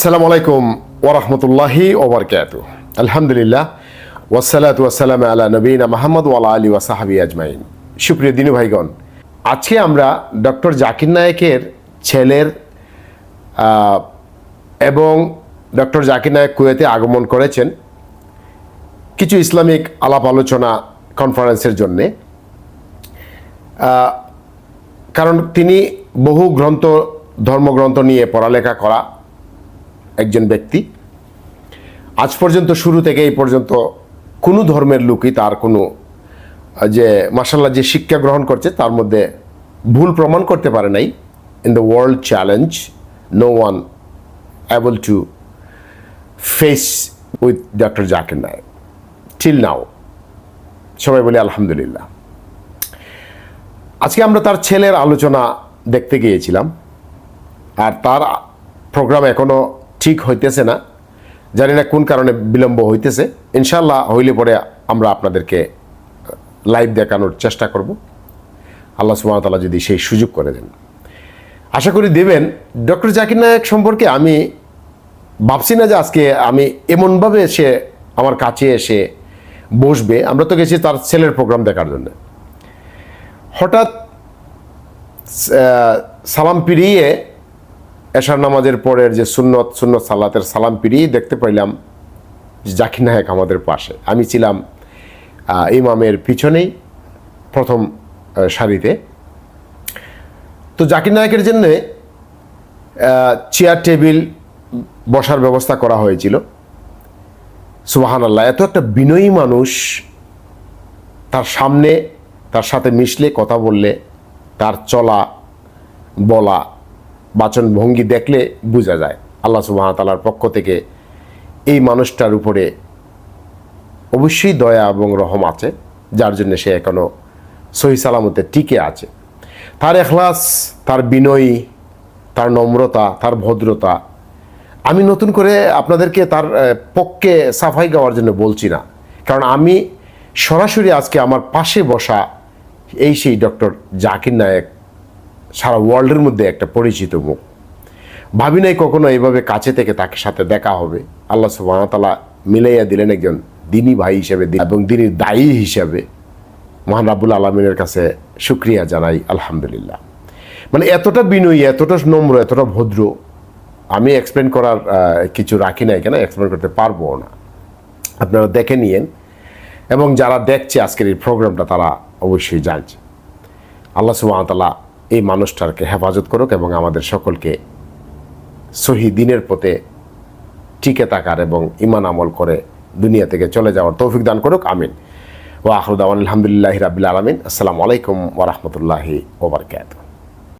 আসসালামু আলাইকুম ওরহমতুল্লাহি ওবরকাত আলহামদুলিল্লাহ ওয়াসালাত ওয়াসালাম আলা নবীনা মাহমদ ওয়ালা আলী ওয়াসাহাবি আজমাইন। সুপ্রিয় দিনু ভাইগণ, আজকে আমরা ডক্টর জাকির নায়েকের ছেলের এবং ডক্টর জাকির নায়েক কুয়েতে আগমন করেছেন কিছু ইসলামিক আলাপ আলোচনা কনফারেন্সের জন্যে। কারণ তিনি বহু গ্রন্থ, ধর্মগ্রন্থ নিয়ে পড়ালেখা করা একজন ব্যক্তি। আজ পর্যন্ত শুরু থেকে এই পর্যন্ত কোনো ধর্মের লোকই তার কোনো, যে মাসাল্লাহ যে শিক্ষা গ্রহণ করছে তার মধ্যে ভুল প্রমাণ করতে পারে নাই। In the world challenge no one able to face with doctor Zakir Naik till now সবাই বলি আলহামদুলিল্লাহ। আজকে আমরা তার ছেলের আলোচনা দেখতে গিয়েছিলাম। আর তার প্রোগ্রাম এখনও ঠিক হইতেছে না। জানি না কোন কারণে বিলম্ব হইতেছে। ইনশাল্লাহ হইলে পরে আমরা আপনাদেরকে লাইভ দেখানোর চেষ্টা করব। আল্লাহ সুমতলা যদি সেই সুযোগ করে দেন। আশা করি দেবেন। ডক্টর জাকির নায়ক সম্পর্কে আমি ভাবছি না যে আজকে আমি এমনভাবে সে আমার কাছে এসে বসবে। আমরা তো গেছি তার ছেলের প্রোগ্রাম দেখার জন্য। হঠাৎ সালাম পিরিয়ে এশার নামাজের পরের যে সুন্নত সুন্নত সালাতের সালাম পিরিয়ে দেখতে পাইলাম জাকির নায়ক আমাদের পাশে। আমি ছিলাম ইমামের পিছনেই প্রথম সারিতে। তো জাকির নায়কের জন্যে চেয়ার, টেবিল বসার ব্যবস্থা করা হয়েছিল। সুবাহান আল্লাহ এত একটা বিনয়ী মানুষ তার সামনে, তার সাথে মিশলে, কথা বললে, তার চলা, বলা বাচন ভঙ্গি দেখলে বোঝা যায়। আল্লাহ সুবাহতালার পক্ষ থেকে এই মানুষটার উপরে অবশ্যই দয়া এবং রহম আছে, যার জন্য সে এখনও সহি সালামতে টিকে আছে। তার এখলাস, তার বিনয়ী, তার নম্রতা, তার ভদ্রতা, আমি নতুন করে আপনাদেরকে তার পক্ষে সাফাই গাওয়ার জন্য বলছি না। কারণ আমি সরাসরি আজকে আমার পাশে বসা এই সেই ডক্টর জাকির নায়েক সারা ওয়ার্ল্ডের মধ্যে একটা পরিচিত মুখ। ভাবি নাই কখনো এইভাবে কাছে থেকে তাকে সাথে দেখা হবে। আল্লাহ সুবাহতালা মিলাইয়া দিলেন একজন দিনী ভাই হিসেবে এবং দিনী দায়ী হিসাবে। মহান রাবুল আলমিনের কাছে সুক্রিয়া জানাই, আলহামদুলিল্লাহ। মানে এতটা বিনয়ী, এতটা নম্র, এতটা ভদ্র, আমি এক্সপ্লেন করার কিছু রাখি নাই কেন? এক্সপ্লেন করতে পারব না। আপনারা দেখে নিয়েন। এবং যারা দেখছে আজকের এই প্রোগ্রামটা তারা অবশ্যই জানছে। আল্লাহ সুবাহতাল্লাহ এই মানুষটারকে হেফাজত করুক এবং আমাদের সকলকে সহি দিনের পথে টিকে থাকার এবং ইমান আমল করে দুনিয়া থেকে চলে যাওয়ার তৌফিক দান করুক, আমিন। ও আখরুদ্দান আলহামদুলিল্লাহ রাবিল আলমিন। আসসালামু আলাইকুম ওরহমতুল্লাহি ওবরকাত